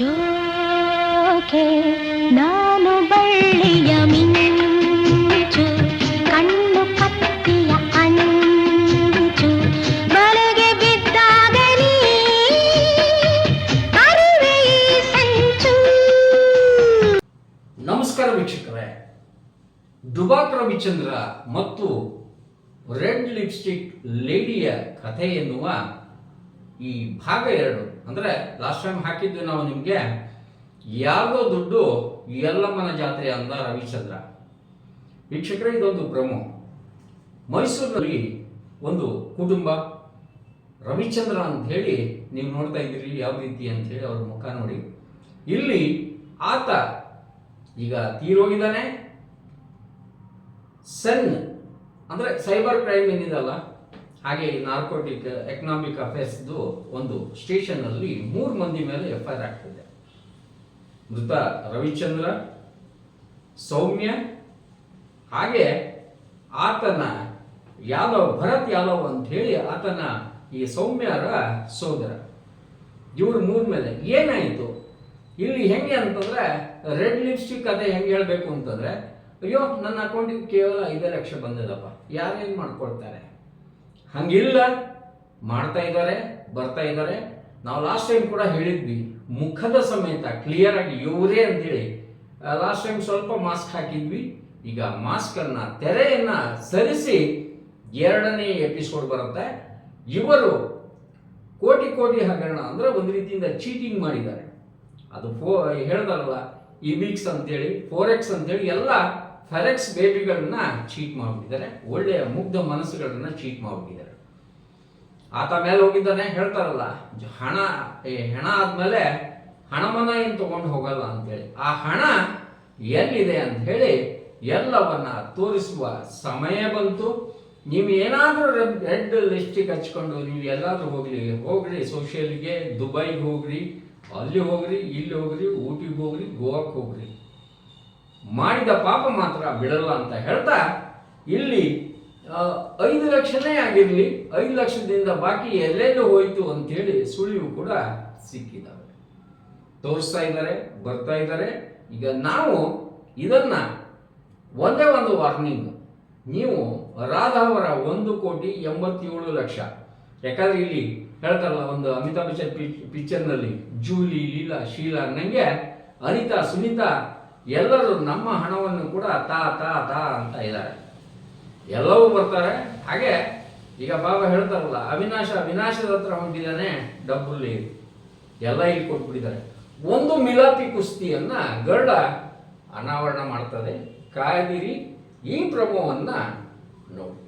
ಯಾಕೆ ನಾನು ಬಳ್ಳಿಯ ಮಿಂಚು, ಕಣ್ಣು ಪತ್ತಿಯ ಅಂಚು, ಬಲೆಗೆ ಬಿದ್ದಾಗ ಸಂಚು. ನಮಸ್ಕಾರ ವೀಕ್ಷಕರೇ. ದುಬಾಕ್ ರವಿಚಂದ್ರ ಮತ್ತು ರೆಡ್ ಲಿಪ್ಸ್ಟಿಕ್ ಲೇಡಿಯ ಕಥೆ ಎನ್ನುವ ಈ ಭಾಗ ಎರಡು, ಅಂದರೆ ಲಾಸ್ಟ್ ಟೈಮ್ ಹಾಕಿದ್ದು ನಾವು ನಿಮಗೆ ಯಾವುದೋ ದುಡ್ಡು ಯಲ್ಲಮ್ಮನ ಜಾತ್ರೆ ಅಂದ ರವಿಚಂದ್ರ. ವೀಕ್ಷಕರೇ, ಇದೊಂದು ಪ್ರಮೋ. ಮೈಸೂರಿನಲ್ಲಿ ಒಂದು ಕುಟುಂಬ, ರವಿಚಂದ್ರ ಅಂತ ಹೇಳಿ ನೀವು ನೋಡ್ತಾ ಇದ್ದೀರಿ, ಯಾವ ರೀತಿ ಅಂತ ಹೇಳಿ ಅವ್ರ ಮುಖ ನೋಡಿ. ಇಲ್ಲಿ ಆತ ಈಗ ತೀರೋಗಿದ್ದಾನೆ. ಸೆನ್, ಅಂದರೆ ಸೈಬರ್ ಕ್ರೈಮ್ ಏನಿದಲ್ಲ ಹಾಗೆ ನಾರ್ಕೋಟಿಕ್ ಎಕನಾಮಿಕ್ ಅಫೇರ್ಸ್ದು ಒಂದು ಸ್ಟೇಷನ್ನಲ್ಲಿ ಮೂರು ಮಂದಿ ಮೇಲೆ ಎಫ್ ಆಗ್ತಿದೆ. ಮೃತ ರವಿಚಂದ್ರ, ಸೌಮ್ಯ, ಹಾಗೆ ಆತನ ಯಾದವ್, ಭರತ್ ಯಾದವ್ ಅಂತ ಹೇಳಿ ಆತನ ಈ ಸೌಮ್ಯರ ಸೋದರ. ಇವ್ರ ಮೂರ ಮೇಲೆ ಏನಾಯಿತು? ಇಲ್ಲಿ ಹೆಂಗೆ ಅಂತಂದ್ರೆ ರೆಡ್ ಲಿಪ್ಸ್ಟಿಕ್ ಕತೆ ಹೆಂಗೆ ಹೇಳಬೇಕು ಅಂತಂದ್ರೆ, ಅಯ್ಯೋ ನನ್ನ ಅಕೌಂಟಿಗೆ ಕೇವಲ ಐದೇ ಲಕ್ಷ ಬಂದದಪ್ಪ. ಯಾರೇನು ಮಾಡ್ಕೊಳ್ತಾರೆ? ಹಂಗಿಲ್ಲ. ಮಾಡ್ತಾ ಇದ್ದಾರೆ, ಬರ್ತಾ ಇದ್ದಾರೆ. ನಾವು ಲಾಸ್ಟ್ ಟೈಮ್ ಕೂಡ ಹೇಳಿದ್ವಿ, ಮುಖದ ಸಮೇತ ಕ್ಲಿಯರ್ ಆಗಿ ಇವರೇ ಅಂತೇಳಿ. ಲಾಸ್ಟ್ ಟೈಮ್ ಸ್ವಲ್ಪ ಮಾಸ್ಕ್ ಹಾಕಿದ್ವಿ. ಈಗ ಮಾಸ್ಕ್ ಅನ್ನ, ತೆರೆಯನ್ನ ಸರಿಸಿ ಎರಡನೇ ಎಪಿಸೋಡ್ ಬರುತ್ತೆ. ಇವರು ಕೋಟಿ ಕೋಟಿ ಹಗರಣ ಅಂದ್ರೆ ಒಂದು ರೀತಿಯಿಂದ ಚೀಟಿಂಗ್ ಮಾಡಿದ್ದಾರೆ. ಅದು ಫೋ, ಹೇಳ್ದಲ್ವ, ಈ ವೀಕ್ಸ್ ಅಂತೇಳಿ ಫೋರ್ ಎಕ್ಸ್ ಅಂತೇಳಿ ಎಲ್ಲ ಫೆರೆಕ್ಸ್ ಬೇಬಿಗಳನ್ನ ಚೀಟ್ ಮಾಡಿಬಿಟ್ಟಿದ್ದಾರೆ. ಒಳ್ಳೆಯ ಮುಗ್ಧ ಮನಸ್ಸುಗಳನ್ನ ಚೀಟ್ ಮಾಡಿಬಿಟ್ಟಿದ್ದಾರೆ. ಆತ ಮೇಲೆ ಹೋಗಿದ್ದಾನೆ, ಹೇಳ್ತಾರಲ್ಲ, ಹಣ ಹೆಣ ಆದ್ಮೇಲೆ ಹಣವನ್ನ ಏನು ತಗೊಂಡು ಹೋಗಲ್ಲ ಅಂತೇಳಿ. ಆ ಹಣ ಎಲ್ಲಿದೆ ಅಂತ ಹೇಳಿ ಎಲ್ಲವನ್ನ ತೋರಿಸುವ ಸಮಯ ಬಂತು. ನೀವು ಏನಾದರೂ ರೆಡ್ ಲಿಸ್ಟಿಗೆ ಹಚ್ಕೊಂಡು ನೀವು ಎಲ್ಲಾದರೂ ಹೋಗ್ಲಿ, ಹೋಗ್ರಿ ಸೋಷಿಯಲ್ಗೆ ದುಬೈಗೆ ಹೋಗ್ರಿ, ಅಲ್ಲಿ ಹೋಗ್ರಿ, ಇಲ್ಲಿ ಹೋಗ್ರಿ, ಊಟಿಗೆ ಹೋಗ್ರಿ ಗೋವಾಕ್ಕೆ ಹೋಗ್ರಿ. ಮಾಡಿದ ಪಾಪ ಮಾತ್ರ ಬಿಡಲ್ಲ ಅಂತ ಹೇಳ್ತಾ ಇಲ್ಲಿ ಐದು ಲಕ್ಷನೇ ಆಗಿರಲಿ, ಐದು ಲಕ್ಷದಿಂದ ಬಾಕಿ ಎಲ್ಲೆಲ್ಲಿ ಹೋಯಿತು ಅಂತೇಳಿ ಸುಳಿವು ಕೂಡ ಸಿಕ್ಕಿದ್ದಾವೆ ತೋರಿಸ್ತಾ ಇದ್ದಾರೆ, ಬರ್ತಾ ಇದ್ದಾರೆ. ಈಗ ನಾವು ಇದನ್ನ ಒಂದೇ ಒಂದು ವಾರ್ನಿಂಗ್ ನೀವು ರಾಧಾವರ ಒಂದು ಕೋಟಿ ಎಂಬತ್ತೇಳು ಲಕ್ಷ. ಯಾಕಂದ್ರೆ ಇಲ್ಲಿ ಹೇಳ್ತಾರಲ್ಲ ಒಂದು ಅಮಿತಾಭ್ ಬಚ್ಚನ್ ಪಿಕ್ಚರ್ನಲ್ಲಿ ಜೂಲಿ ಲೀಲಾ ಶೀಲಾ ನಂಗೆ ಅನಿತಾ, ಸುನೀತಾ ಎಲ್ಲರೂ ನಮ್ಮ ಹಣವನ್ನು ಕೂಡ ತಾ ತಾ ತಾ ಅಂತ ಇದ್ದಾರೆ. ಎಲ್ಲವೂ ಬರ್ತಾರೆ. ಹಾಗೆ ಈಗ ಬಾಬಾ ಹೇಳ್ತಾರಲ್ಲ, ಅವಿನಾಶ ವಿನಾಶದ ಹತ್ರ ಹೊಂಟಿದ್ದಾನೆ ಡಬ್ಬುಲ್ಲಿ ಎಲ್ಲ ಇಲ್ಲಿ ಕೊಟ್ಬಿಟ್ಟಿದ್ದಾರೆ. ಒಂದು ಮಿಲಾತಿ ಕುಸ್ತಿಯನ್ನ ಗರುಡ ಅನಾವರಣ ಮಾಡ್ತದೆ. ಕಾಯದಿರಿ, ಈ ಪ್ರಭುವನ್ನ ನೋಡಿ.